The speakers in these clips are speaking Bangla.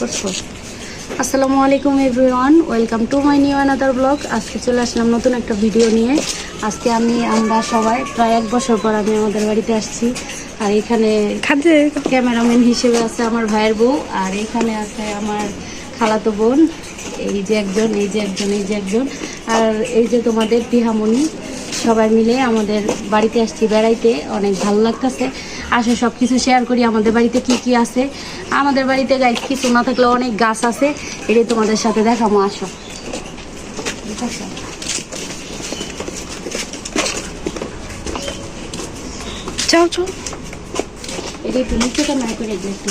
আসসালামু আলাইকুম everyone welcome to my new another blog. আজকে চলে আসলাম নতুন একটা ভিডিও নিয়ে। আজকে আমি আমরা সবাই প্রায় এক বছর পর আমি আমাদের বাড়িতে আসছি। আর এখানে খাদ্যে। ক্যামেরাম্যান হিসেবে আছে আমার ভাইয়ের বউ আর এখানে আছে আমার খালাতো বোন। এই যে একজন এই যে একজন এই যে একজন। আর এই যে তোমাদের পিহামণি। সবাই মিলে আমাদের বাড়িতে আসছি বেড়াইতে। অনেক ভালো লাগতেছে। আসে সব কিছু শেয়ার করি আমাদের বাড়িতে কি কি আছে। আমাদের বাড়িতে গাছ কিছু না থাকলে অনেক গাছ আছে। এটাই তোমাদের সাথে দেখাবো আসো। চাও চাও এটা একটু করে দেখো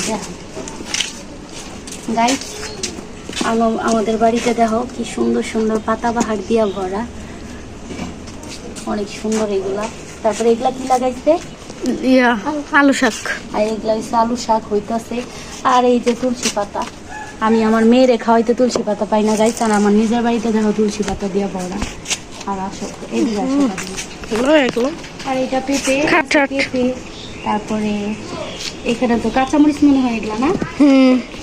আমাদের বাড়িতে দেখো কি সুন্দর সুন্দর পাতাবাহার দিয়া ভরা। অনেক সুন্দর এগুলা। তারপরে এগুলা কি লাগাইছে? ইয়া আলু শাক। আর এগুলা হচ্ছে আলু শাক হইতাছে। আর এই যে তুলসী পাতা। আমি আমার মেয়েরে খাওয়াইতে তুলসী পাতা পাই না যাই আর আমার নিজের বাড়িতে দেখো তুলসী পাতা দিয়া ভরা আর আসো এদিকে আসো এগুলো এগুলো। আর এটা পেঁপে। পেঁপে তারপরে এখানে তো কাঁচামরিচ মনে হয় এগুলা না?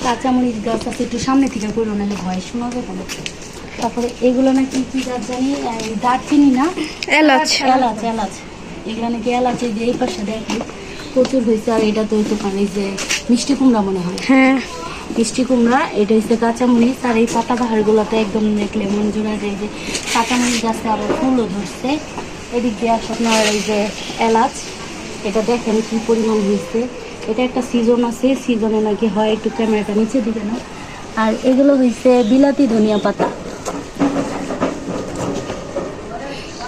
কাঁচামরিচ গাছ আছে একটু সামনে থেকে করো নাহলে ভয় শোনা যাবে না। তারপরে এগুলো নাকি কি গাছ জানি? দারচিনি না? এলাচ। এলাচ এলাচ। এগুলো নাকি এলাচ এই যে এই পাশে দেখি প্রচুর হয়েছে। আর এটা তো দোকান এই যে মিষ্টি কুমড়া মনে হয়। হ্যাঁ। মিষ্টি কুমড়া এটা হচ্ছে কাঁচামরিচ। আর এই পাতা বাহারগুলোতে একদম দেখলে মন জোড়া যায় যে কাঁচামরিচ গাছে আবার ফুলও ধরছে। এদিক দিয়ে আসে আপনার এই যে এলাচ। এটা দেখেন কি পরিমাণ হয়েছে। এটা একটা সিজন আছে সিজনে নাকি হয় একটু ক্যামেরাটা নিচে দিকে না। আর এগুলো হয়েছে বিলাতি ধনিয়া পাতা।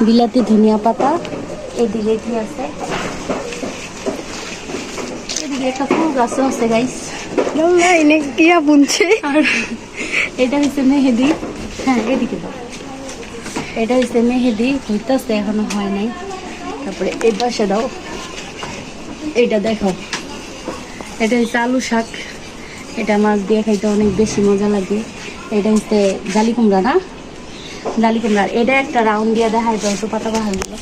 বিলাতি ধনিয়া পাতা এদিকে কি আছে। এদিকে একটা ফুল গাছও আছে গাইস এনে বুনছে। আর এটা হচ্ছে মেহেদি। হ্যাঁ এদিকে দাও। এটা হচ্ছে মেহেদি হইতেছে এখনও হয় নাই। তারপরে এই পাশে দাও। এটা দেখো। এটা হচ্ছে আলু শাক। এটা মাছ দিয়ে খাইতে অনেক বেশি মজা লাগে। এটা হচ্ছে জালি কুমড়া না? জালি এটা একটা রাউন্ড দিয়ে তো পাতা বাহারগুলো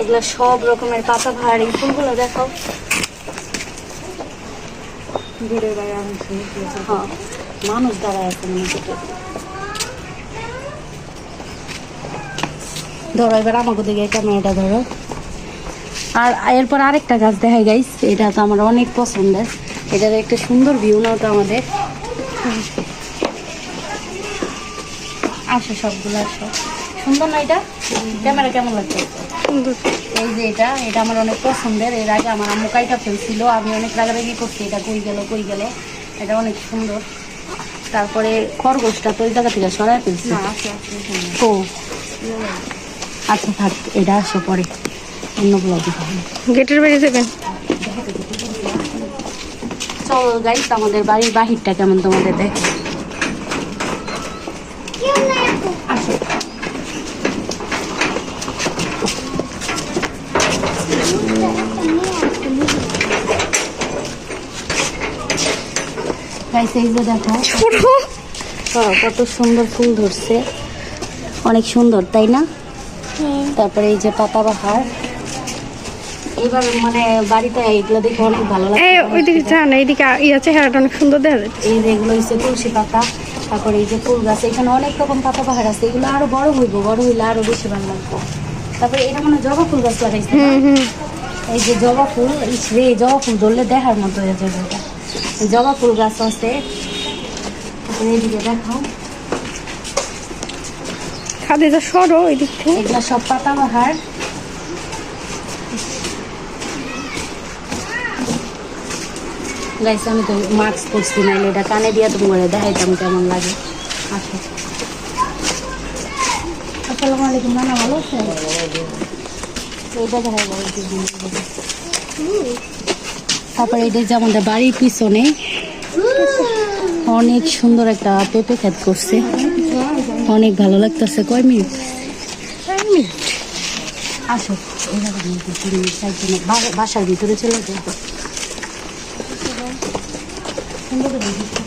এগুলো সব রকমের পাতা বাহার এই ফুলগুলো শুনেছি হ্যাঁ। মানুষ দাঁড়ায় আছে ধরো এবার আমাকে দিকে ক্যামেরাটা ধরো। আর এরপর আরেকটা গাছ দেখাই গাইস এটা তো আমার অনেক পছন্দের। এটার একটা সুন্দর ভিউ নাও তো আমাদের আসো সবগুলো আসো। সুন্দর না এটা? ক্যামেরা কেমন লাগছে? সুন্দর। এই যে এটা এটা আমার অনেক পছন্দের। এর আগে আমার আম্মু কাইটা ফেলছিল আমি অনেক রাগারাগি করছি এটা কই গেল কই গেল। এটা অনেক সুন্দর। তারপরে খরগোশটা তো ওই জায়গা থেকে সরাই ফেলছি। ও। আচ্ছা থাক এটা আসো পরে। অন্য ব্লগে গেটের বেরিয়ে যাবেন চলো গাইস আমাদের বাড়ির বাহিরটা কেমন তোমাদের দেখ? গাইস এই যে দেখো। কত সুন্দর ফুল ধরছে। অনেক সুন্দর তাই না? তারপরে এই যে পাতাবাহার মানে বাড়িতে এগুলো দেখে অনেক ভালো লাগে ওইদিকে যান এইদিকে ইয়া চেহারাটা অনেক সুন্দর দেখা যাচ্ছে। এই যে এগুলো হচ্ছে তুলসী পাতা তারপরে এই যে ফুল গাছ এখানে অনেক রকম পাতা বাহার আছে। এগুলো আরও বড় হইব বড় হইলে আরও বেশি ভালো লাগবে। তারপরে এটা মানে জবা ফুল গাছ লাগাইছে এই যে জবা ফুল রে জবা ফুল ধরলে দেখার মতো হয়ে যাবে এটা। এই জবা ফুল গাছ আছে। তারপরে এইদিকে দেখাও। খাদে যা সরো ওই দিক থেকে। এগুলো সব পাতাবাহার গাইছে আমি তো মাস্ক পরছি নাইলে এটা কানে দিয়ে তুমি করে দেখাইতাম কেমন লাগে। আসো আসসালামু আলাইকুম নানা ভালো আছে এইটা দেখাই বলো একটু দিন করে। তারপরে এটা যে আমাদের বাড়ির পিছনে অনেক সুন্দর একটা পেঁপে খেত করছে। অনেক ভালো লাগতেছে। কয় মিনিট? আসো বাসার ভিতরে চলে যাব সুন্দর করে দিচ্ছি।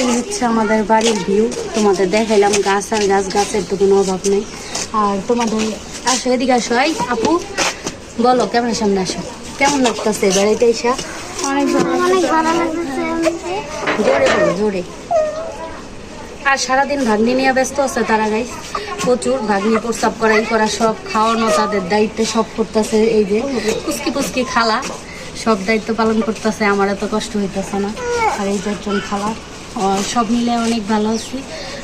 এই হচ্ছে আমাদের বাড়ির ভিউ তোমাদের দেখাইলাম গাছ আর গাছ গাছের তো কোনো অভাব নেই। আর তোমাদের আসো এদিকে আসো। এই আপু বলো কেমন সামনে আসো? কেমন লাগতেছে বেড়াইতে এসা? অনেক ভালো জোরে বলো জোরে। আর সারাদিন ভাগ্নি নিয়ে ব্যস্ত আছে তারা গাই প্রচুর ভাগ্নি প্রস্তাব করাই করা সব খাওয়ানো তাদের দায়িত্বে সব করতেছে এই যে পুস্কি পুস্কি খালা। সব দায়িত্ব পালন করতেছে আমার এত কষ্ট হইতেছে না। আর এই যে একজন খালা। সব মিলে অনেক ভালো আছি।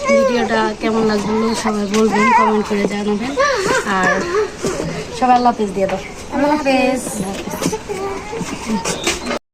ভিডিওটা কেমন লাগল সবাই বলবেন কমেন্ট করে জানাবেন। আর সবাই আল্লাহ হাফেজ দিয়ে দাও। আল্লাহ হাফেজ।